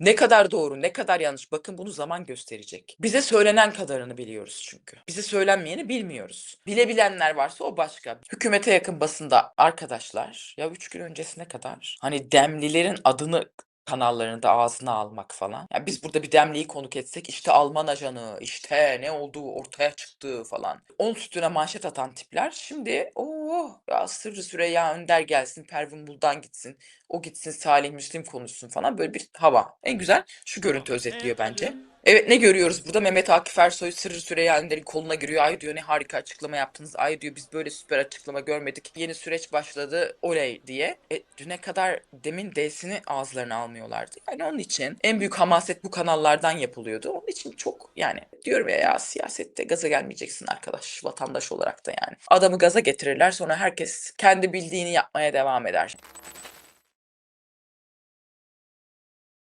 Ne kadar doğru, ne kadar yanlış bakın bunu zaman gösterecek. Bize söylenen kadarını biliyoruz çünkü. Bize söylenmeyeni bilmiyoruz. Bilebilenler varsa o başka. Hükümete yakın basında arkadaşlar ya 3 gün öncesine kadar hani Demlilerin adını kanallarında ağzına almak falan. Ya biz burada bir Demli'yi konuk etsek işte Alman ajanı, işte ne olduğu ortaya çıktı falan. Onun üstüne manşet atan tipler şimdi o ya Sırrı Süreyya Önder gelsin, Pervin Buldan gitsin, o gitsin Salih Müslim konuşsun falan böyle bir hava. En güzel şu görüntü özetliyor bence. Evet ne görüyoruz burada? Mehmet Akif Ersoy Sırrı Süreyya Önder'in koluna giriyor. Ay diyor ne harika açıklama yaptınız. Ay diyor biz böyle süper açıklama görmedik. Yeni süreç başladı. Oley diye. E, düne kadar demin D'sini ağızlarına almıyorlardı. Yani onun için en büyük hamaset bu kanallardan yapılıyordu. Onun için çok yani diyorum ya, ya siyasette gaza gelmeyeceksin arkadaş. Vatandaş olarak da yani. Adamı gaza getirirler sonra herkes kendi bildiğini yapmaya devam eder.